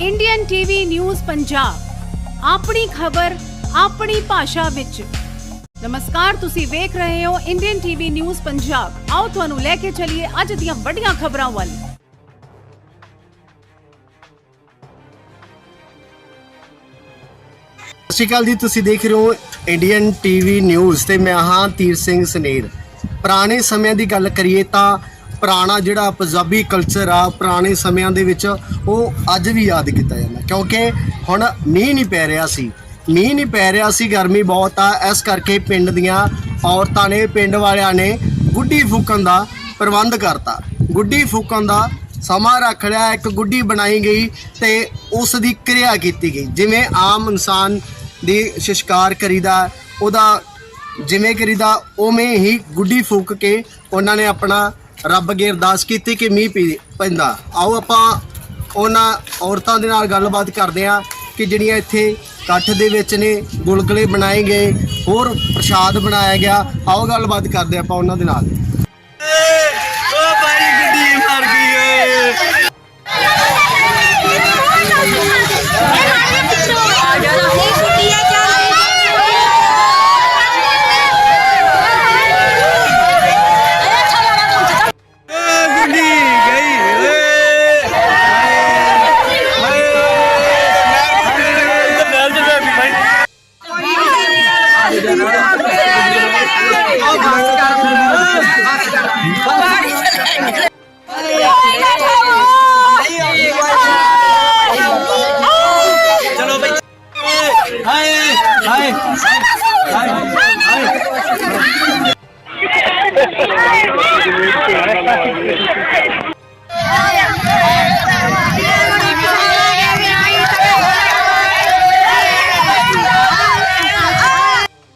Indian TV news Punjab ਆਪਣੀ ਖਬਰ, ਆਪਣੀ ਭਾਸ਼ਾ ਵਿੱਚ। ਨਮਸਕਾਰ, ਤੁਸੀਂ ਵੇਖ ਰਹੇ ਹੋ ਇੰਡੀਅਨ ਟੀਵੀ ਨਿਊਜ਼ ਪੰਜਾਬ ਆਓ ਤੁਹਾਨੂੰ ਲੈ ਕੇ ਚੱਲੀਏ ਅੱਜ ਦੀਆਂ ਵੱਡੀਆਂ ਖਬਰਾਂ ਵੱਲ। ਸਤਿ ਸ਼੍ਰੀ ਅਕਾਲ ਜੀ, ਤੁਸੀਂ ਦੇਖ ਰਹੇ ਹੋ ਇੰਡੀਅਨ ਟੀਵੀ ਨਿਊਜ਼ ਤੇ ਮੈਂ ਹਾਂ ਤੀਰ ਸਿੰਘ ਸਨੇਰ ਪੁਰਾਣੇ ਸਮਿਆਂ ਦੀ ਗੱਲ ਕਰੀਏ ਤਾਂ ਪੁਰਾਣਾ ਜਿਹੜਾ ਪੰਜਾਬੀ ਕਲਚਰ ਆ, ਪੁਰਾਣੇ ਸਮਿਆਂ ਦੇ ਵਿੱਚ ਉਹ ਅੱਜ ਵੀ ਯਾਦ ਕੀਤਾ ਜਾਂਦਾ। ਕਿਉਂਕਿ ਹੁਣ ਮੀਂਹ ਨਹੀਂ ਪੈ ਰਿਹਾ ਸੀ। ਮੀਂਹ ਨਹੀਂ ਪੈ ਰਿਹਾ ਸੀ, ਗਰਮੀ ਬਹੁਤ ਆ। ਇਸ ਕਰਕੇ ਪਿੰਡ ਦੀਆਂ ਔਰਤਾਂ ਨੇ, ਪਿੰਡ ਵਾਲਿਆਂ ਨੇ ਗੁੱਡੀ ਫੂਕਣ ਦਾ ਪ੍ਰਬੰਧ ਕਰਤਾ। ਗੁੱਡੀ ਫੂਕਣ ਦਾ ਸਮਾਂ ਰੱਖ ਲਿਆ, ਇੱਕ ਗੁੱਡੀ ਬਣਾਈ ਗਈ ਤੇ ਉਸ ਦੀ ਕਿਰਿਆ ਕੀਤੀ ਗਈ। ਜਿਵੇਂ ਆਮ ਇਨਸਾਨ ਦੀ ਸ਼ਿਸ਼ਕਾਰ ਕਰੀਦਾ, ਉਹਦਾ ਜਿਵੇਂ ਕਰੀਦਾ, ਉਵੇਂ ਹੀ ਗੁੱਡੀ ਫੂਕ ਕੇ ਉਹਨਾਂ ਨੇ ਆਪਣਾ ਰੱਬ ਅੱਗੇ ਅਰਦਾਸ ਕੀਤੀ ਕਿ ਮੀਂਹ ਪੀ ਪੈਂਦਾ। ਆਓ ਆਪਾਂ ਉਹਨਾਂ ਔਰਤਾਂ ਦੇ ਨਾਲ ਗੱਲਬਾਤ ਕਰਦੇ ਹਾਂ ਕਿ ਜਿਹੜੀਆਂ ਇੱਥੇ ਇਕੱਠ ਦੇ ਵਿੱਚ ਨੇ, ਗੁਲਗੁਲੇ ਬਣਾਏ ਗਏ, ਹੋਰ ਪ੍ਰਸ਼ਾਦ ਬਣਾਇਆ ਗਿਆ। ਆਓ ਗੱਲਬਾਤ ਕਰਦੇ ਹਾਂ ਆਪਾਂ ਉਹਨਾਂ ਦੇ ਨਾਲ। ਓ ਭਾਈ ਗੱਡੀ ਮਰ ਹਾਏ ਹਾਏ ਹਾਏ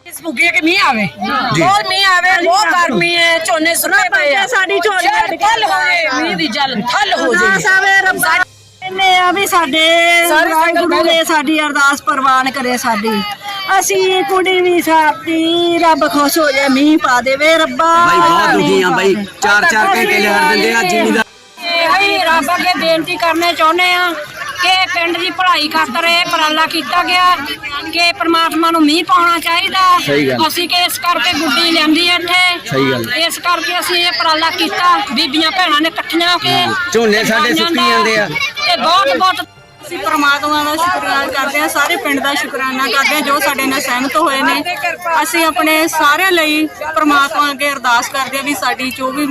ਇਸ ਭੁੱਗੇ ਕਿ ਮੀਂਹ ਆਵੇ ਬਹੁਤ ਮੀਂਹ ਆਵੇ ਬਹੁਤ ਗਰਮੀ ਹੈ ਝੋਨੇ ਸੁੱਕੇ ਪਏ ਆ ਸਾਡੀ ਝੋਲੀ ਜਲ ਕੱਢ ਕੇ ਥੱਲ ਹੋਏ ਮੀਂਹ ਦੀ ਜਲ ਥੱਲ ਹੋ ਜਾਏ ਸਾਵੇ ਰੱਬਾ ਨੇ ਆ ਅਸੀਂ ਕੁੜੀ ਵੀ ਸਾਡੀ ਰੱਬ ਖੁਸ਼ ਹੋ ਜਾਏ ਮੀਂਹ ਪਾ ਦੇਵੇ ਰੱਬਾ। ਭਾਈ ਬਹੁਤ ਦੁਖੀ ਆ ਮੀਂਹ ਚਾਰ ਚਾਰ ਘੰਟੇ ਲੜ ਦਿੰਦੇ ਆ ਜ਼ਿਮੀਦਾਰ ਅਸੀਂ ਰੱਬ ਅੱਗੇ ਬੇਨਤੀ ਕਰਨੇ ਚਾਹੁੰਦੇ ਆ ਕਿ ਪਿੰਡ ਦੀ ਭਲਾਈ ਖਾਤਰ ਇਹ ਉਪਰਾਲਾ ਕੀਤਾ ਗਿਆ ਕਿ ਪ੍ਰਮਾਤਮਾ ਨੂੰ ਮੀਂਹ ਪਾਉਣਾ ਚਾਹੀਦਾ। ਅਸੀਂ ਕਿ ਇਸ ਕਰਕੇ ਗੁੱਡੀ ਲਿਆਂਦੀ ਹੈ ਇੱਥੇ। ਸਹੀ ਗੱਲ। ਇਸ ਕਰਕੇ ਅਸੀਂ ਇਹ ਉਪਰਾਲਾ ਕੀਤਾ। ਬੀਬੀਆਂ ਭੈਣਾਂ ਨੇ ਇਕੱਠੀਆਂ ਹੋ ਕੇ ਝੋਨੇ ਸਾਡੇ ਸੁੱਕੀ ਜਾਂਦੇ ਆ। ਤੇ ਬਹੁਤ ਬਹੁਤ ਅਸੀਂ ਪ੍ਰਮਾਤਮਾ ਦਾ ਸ਼ੁਕਰਾਨਾ ਕਰਦੇ ਹਾਂ, ਸਾਰੇ ਪਿੰਡ ਦਾ ਸ਼ੁਕਰਾਨਾ ਕਰਦੇ ਹਾਂ, ਜੋ ਸਾਡੇ ਨਾਲ ਸਹਿਮਤ ਹੋਏ ਨੇ। ਅਸੀਂ ਆਪਣੇ ਸਾਰਿਆਂ ਲਈ ਪ੍ਰਮਾਤਮਾ ਅੱਗੇ ਅਰਦਾਸ ਕਰਦੇ ਹਾਂ ਵੀ ਸਾਡੀ ਜੋ ਵੀ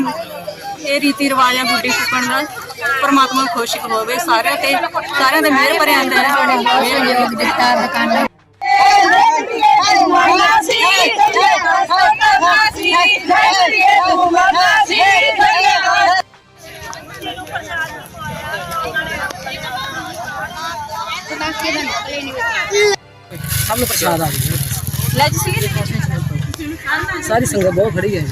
ਇਹ ਰੀਤੀ ਰਿਵਾਜ ਆ ਗੁੱਡੀ ਫੁੱਕਣ ਦਾ, ਪ੍ਰਮਾਤਮਾ ਖੁਸ਼ ਹੋਵੇ ਸਾਰਿਆਂ ਤੇ, ਸਾਰਿਆਂ ਦੇ ਮਿਹਰ ਭਰਿਆ ਅੰਦਰ ਮਿਹਰ ਦਿੱਤਾ ਦੁਕਾਨਾਂ ਸਭ ਨੂੰ ਪ੍ਰਸ਼ਾਦ ਆ ਗਿਆ ਸਾਰੀ ਸੰਗਤ ਬਹੁਤ ਖੜੀ ਹੈ